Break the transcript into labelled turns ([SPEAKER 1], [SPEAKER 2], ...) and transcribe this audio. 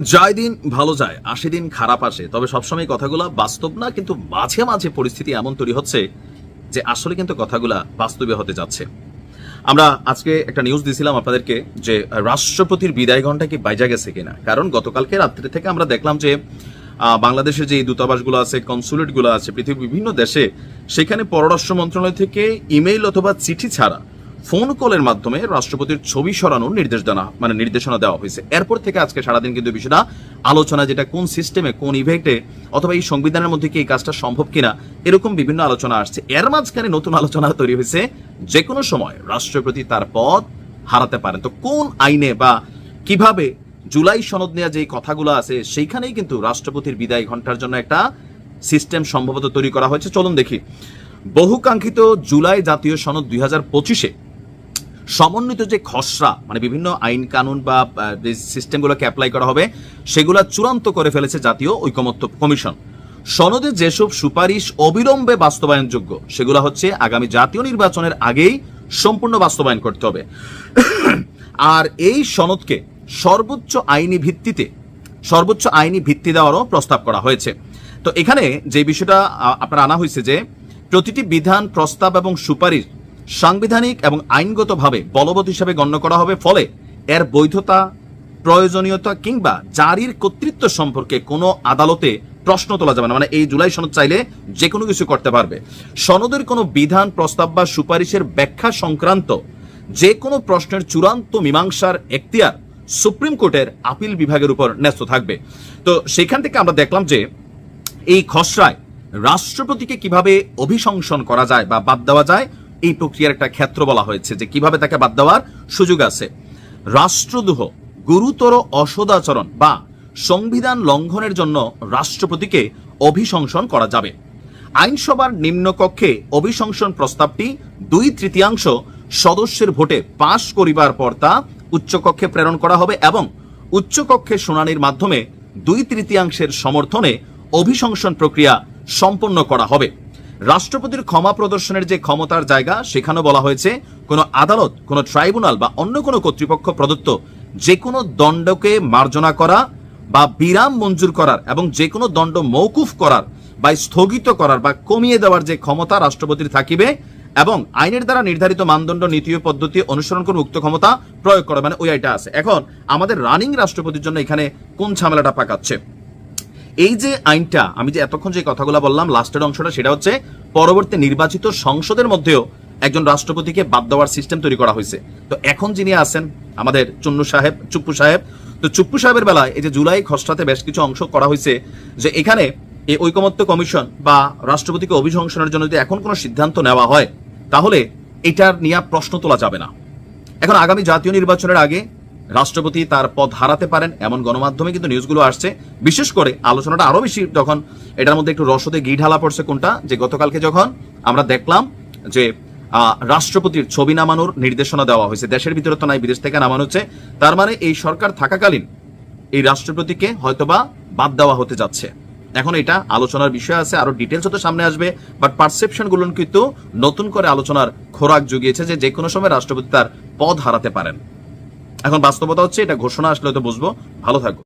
[SPEAKER 1] যায় দিন ভালো যায় আশি দিন খারাপ আসে। তবে সবসময় কথাগুলো বাস্তব না, কিন্তু মাঝে মাঝে পরিস্থিতি এমন তৈরি হচ্ছে যে আসলে কিন্তু কথাগুলা বাস্তবে হতে যাচ্ছে। আমরা আজকে একটা নিউজ দিছিলাম আপনাদেরকে যে রাষ্ট্রপতির বিদায় ঘণ্টা কি বাইজা গেছে কিনা? কারণ গতকালকে রাত্রি থেকে আমরা দেখলাম যে বাংলাদেশের যে দূতাবাসগুলো আছে কনসুলেটগুলো আছে, পৃথিবীর বিভিন্ন দেশে সেখানে পররাষ্ট্র মন্ত্রণালয় থেকে ইমেইল অথবা চিঠি ছাড়া ফোন কলের মাধ্যমে রাষ্ট্রপতির ছবি সরানোর নির্দেশ দেওয়া মানে নির্দেশনা দেওয়া হয়েছে। এরপর থেকে আজকে সারাদিন কিন্তু বিষয়টা আলোচনা, যেটা কোন সিস্টেমে কোন ইভেন্টে অথবা এই সংবিধানের মধ্যে কি এই কাজটা সম্ভব কিনা, এরকম বিভিন্ন আলোচনা আসছে। এর মাঝখানে নতুন আলোচনা তৈরি হয়েছে। যে কোনো সময় রাষ্ট্রপতি তার পদ হারাতে পারেন। তো কোন আইনে বা কীভাবে জুলাই সনদ নেওয়া যে কথাগুলো আছে, সেইখানেই কিন্তু রাষ্ট্রপতির বিদায় ঘণ্টার জন্য একটা সিস্টেম সম্ভবত তৈরি করা হয়েছে। চলুন দেখি। বহুকাঙ্ক্ষিত জুলাই জাতীয় সনদ দুই হাজার পঁচিশে সমন্বিত যে খসড়া মানে বিভিন্ন আইন কানুন বা যে সিস্টেমগুলোকে অ্যাপ্লাই করা হবে, সেগুলা চূড়ান্ত করে ফেলেছে জাতীয় ঐকমত্য কমিশন। সনদে যেসব সুপারিশ অবিলম্বে বাস্তবায়নযোগ্য, সেগুলো হচ্ছে আগামী জাতীয় নির্বাচনের আগেই সম্পূর্ণ বাস্তবায়ন করতে হবে। আর এই সনদকে সর্বোচ্চ আইনি ভিত্তিতে, সর্বোচ্চ আইনি ভিত্তি দেওয়ারও প্রস্তাব করা হয়েছে। তো এখানে যে বিষয়টা আপনার আনা হয়েছে যে, প্রতিটি বিধান, প্রস্তাব এবং সুপারিশ সাংবিধানিক এবং আইনগতভাবে বলবৎ হিসাবে গণ্য করা হবে, ফলে এর বৈধতা, প্রয়োজনীয়তা কিংবা জারির কর্তৃত্ব সম্পর্কে কোনো আদালতে প্রশ্ন তোলা যাবে না। মানে এই জুলাই সনদ চাইলে যে কোনো কিছু করতে পারবে। সনদের কোনো বিধান, প্রস্তাব বা সুপারিশের ব্যাখ্যা সংক্রান্ত যে কোনো প্রশ্নের চূড়ান্ত মীমাংসার এখতিয়ার সুপ্রিম কোর্টের আপিল বিভাগের উপর ন্যস্ত থাকবে। তো সেখান থেকে আমরা দেখলাম যে এই খসড়ায় রাষ্ট্রপতিকে কীভাবে অভিশংসন করা যায় বা বাদ দেওয়া যায় এই প্রক্রিয়ার একটা ক্ষেত্র বলা হয়েছে যে কীভাবে তাকে বাদ দেওয়ার সুযোগ আছে। রাষ্ট্রদ্রোহ গুরুতর অসদাচরণ বা সংবিধান লঙ্ঘনের জন্য রাষ্ট্রপতিকে অভিশংসন করা যাবে। আইনসভার নিম্নকক্ষে অভিশংসন প্রস্তাবটি দুই তৃতীয়াংশ সদস্যের ভোটে পাশ করিবার পর তা উচ্চকক্ষে প্রেরণ করা হবে এবং উচ্চকক্ষে শুনানির মাধ্যমে দুই তৃতীয়াংশের সমর্থনে অভিশংসন প্রক্রিয়া সম্পন্ন করা হবে। রাষ্ট্রপতির ক্ষমা প্রদর্শনের যে ক্ষমতার জায়গা, সেখানেও বলা হয়েছে কোনো আদালত, কোনো ট্রাইব্যুনাল বা অন্য কোনো কর্তৃপক্ষ প্রদত্ত যে কোনো দণ্ডকে মার্জনা করা বা বিরাম মঞ্জুর করার এবং যে কোনো দণ্ড মৌকুফ করার বা স্থগিত করার বা কমিয়ে দেওয়ার যে ক্ষমতা রাষ্ট্রপতির থাকিবে এবং আইনের দ্বারা নির্ধারিত মানদণ্ড, নীতি ও পদ্ধতি অনুসরণ করে উক্ত ক্ষমতা প্রয়োগ করা মানে ওই আইটা আছে। এখন আমাদের রানিং রাষ্ট্রপতির জন্য এখানে কোন ঝামেলাটা পাকাচ্ছে? এই যে আইনটা, আমি যে এতক্ষণ যে কথাগুলো বললাম, লাস্টের অংশটা, সেটা হচ্ছে পরবর্তী নির্বাচিত সংসদের মধ্যেও একজন রাষ্ট্রপতিকে বাদ দেওয়ার সিস্টেম তৈরি করা হয়েছে। তো এখন যিনি আছেন, আমাদের চুন্নু সাহেব, চুপ্পু সাহেব, তো চুপ্পু সাহেবের বেলায় এই যে জুলাই খসড়াতে বেশ কিছু অংশ করা হয়েছে, যে এখানে এই ঐকমত্য কমিশন বা রাষ্ট্রপতিকে অভিশংসনের জন্য যদি এখন কোনো সিদ্ধান্ত নেওয়া হয়, তাহলে এটার নিয়ে প্রশ্ন তোলা যাবে না। এখন আগামী জাতীয় নির্বাচনের আগে রাষ্ট্রপতি তার পদ হারাতে পারেন এমন গণমাধ্যমে কিন্তু নিউজগুলো আসছে। বিশেষ করে আলোচনাটা আরও বেশি যখন এটার মধ্যে একটু রসদে গি ঢালা পড়ছে কোনটা, যে গতকালকে যখন আমরা দেখলাম যে রাষ্ট্রপতির ছবি নামানোর নির্দেশনা দেওয়া হয়েছে, দেশের ভিতরে তো নাই, বিদেশ থেকে নামানো হচ্ছে। তার মানে এই সরকার থাকাকালীন এই রাষ্ট্রপতিকে হয়তোবা বাদ দেওয়া হতে যাচ্ছে। এখন এটা আলোচনার বিষয় আছে, আরও ডিটেলস তো সামনে আসবে, বাট পারসেপশনগুলো কিন্তু নতুন করে আলোচনার খোরাক জুগিয়েছে যে যে কোনো সময় রাষ্ট্রপতি তার পদ হারাতে পারেন। এখন বাস্তবতা হচ্ছে এটা ঘোষণা আসলে হয়তো বুঝব। ভালো থাকব